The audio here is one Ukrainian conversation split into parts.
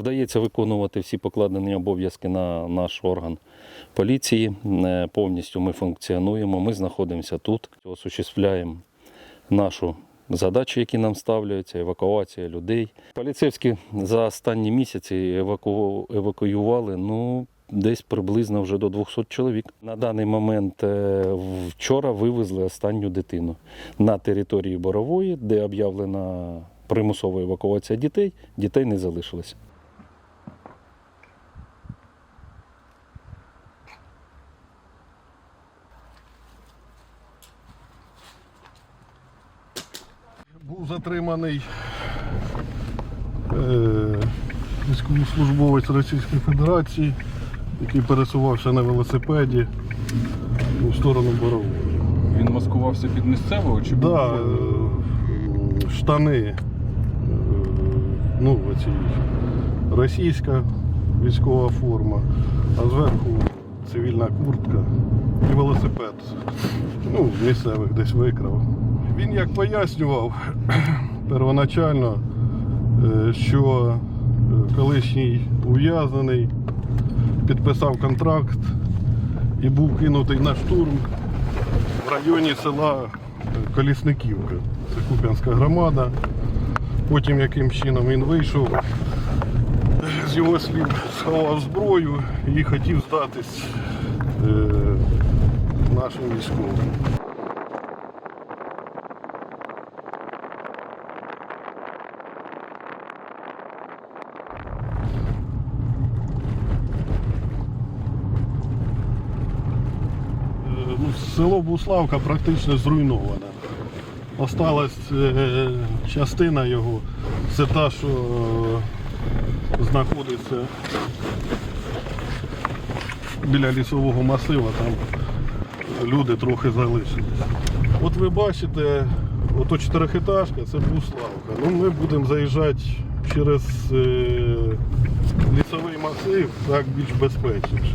Вдається виконувати всі покладені обов'язки на наш орган поліції. Е, Повністю ми функціонуємо, ми знаходимося тут, осуществляємо нашу задачу, які нам ставляються, евакуація людей. Поліцейські за останні місяці еваку... евакуювали ну, десь приблизно вже до 200 чоловік. На даний момент е, вчора вивезли останню дитину на території Борової, де об'явлена примусова евакуація дітей. Дітей не залишилось. Був затриманий е, військовослужбовець Російської Федерації, який пересувався на велосипеді у сторону Борової. Він маскувався під місцевого чи? Да, е, штани, е, ну, оці російська військова форма, а зверху цивільна куртка і велосипед. Ну, місцевих десь викрав. Він як пояснював первоначально, е, що е, колишній ув'язнений підписав контракт і був кинутий на штурм в районі села Колісниківка. Це Куп'янська громада. Потім яким чином він вийшов, з його слів сховав зброю і хотів здатись е, нашим військовим. Село Буславка практично зруйноване. Осталась е, частина його, це та, що е, знаходиться біля лісового масива, там люди трохи залишились. От ви бачите, ото чотирихетажка, це Буславка. Ну, ми будемо заїжджати через е, лісовий масив, так більш безпечніше.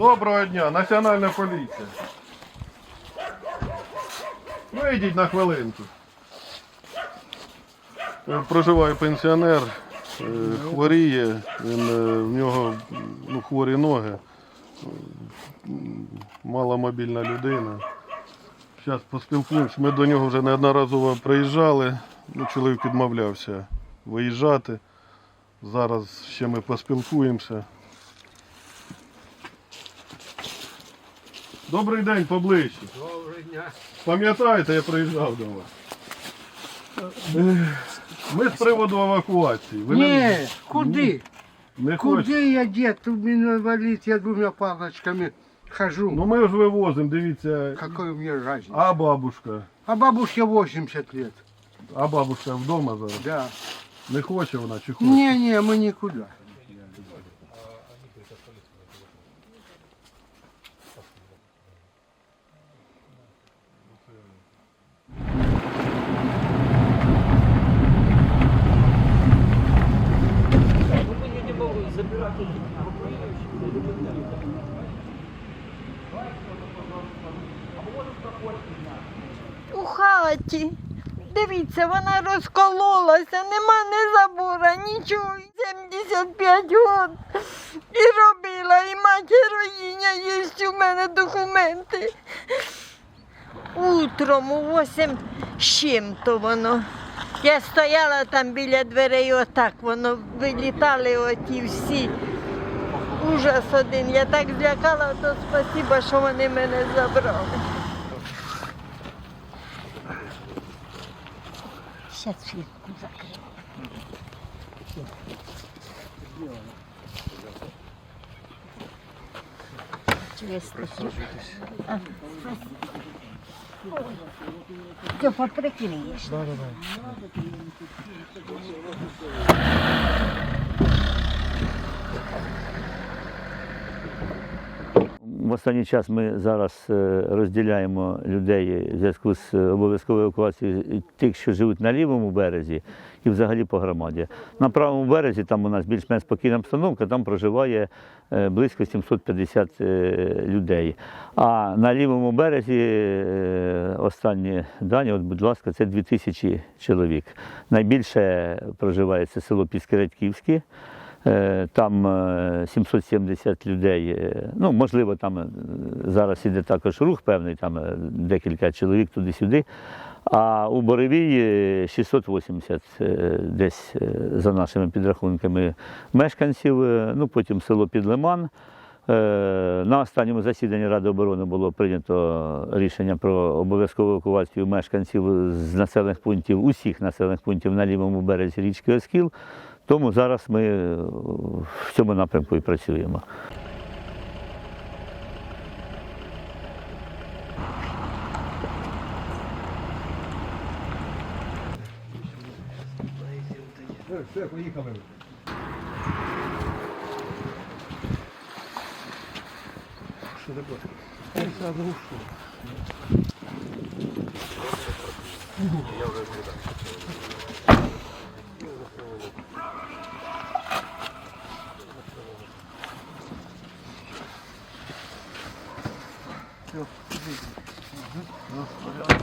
Доброго дня, Національна поліція. Вийдіть на хвилинку. Е, Проживає пенсіонер, е, хворіє, він, е, в нього ну, хворі ноги, маломобільна людина. Зараз поспілкуємось. Ми до нього вже неодноразово приїжджали, ну, чоловік відмовлявся виїжджати. Зараз ще ми поспілкуємося. Добрий день поближче. Доброго дня. Пам'ятаєте, я приїжджав до вас. Ми з приводу евакуації. Ви Ні, не, куди? не хочете? Куди я дед? Тут меня инвалид, я двумя палочками хожу. Ну ми ж вивозимо, дивіться. Какой мне разница? А бабушка? А бабушке 80 лет. А бабушка вдома зараз? Да. Не хоче вона чи хоче? Не-не, мы никуда. У хаті. Дивіться, вона розкололася, нема ні забора, нічого. 75 років. І робила, і мать героїня, є у мене документи. Утром у 8 з чим-то воно. Я стояла там біля дверей, отак воно вилітали оті всі. Ужас один. Я так злякала, то спасіба, що вони мене забрали. Sete anos aqui. Eu vou por aqui, né? Vai, vai, vai. В останній час ми зараз е, розділяємо людей в зв'язку з обов'язковою евакуацією тих, що живуть на лівому березі, і взагалі по громаді. На правому березі там у нас більш-менш спокійна обстановка, там проживає е, близько 750 е, людей. А на лівому березі е, останні дані, от, будь ласка, це 2000 чоловік. Найбільше проживає це село Піскередьківське. Е, Там е, 770 людей. е, Ну, можливо, там е, зараз іде також рух певний, там е, декілька чоловік туди-сюди. А у Боровії 680 е, десь е, за нашими підрахунками мешканців. Е, Ну, потім село Підлиман. Е, На останньому засіданні Ради оборони було прийнято рішення про обов'язкову евакуацію мешканців з населених пунктів, усіх населених пунктів на лівому березі річки Оскіл. Тому зараз ми е, в цьому напрямку і працюємо. Все, поїхали. Що таке? Я вже не так. Yok. Yok. Yok.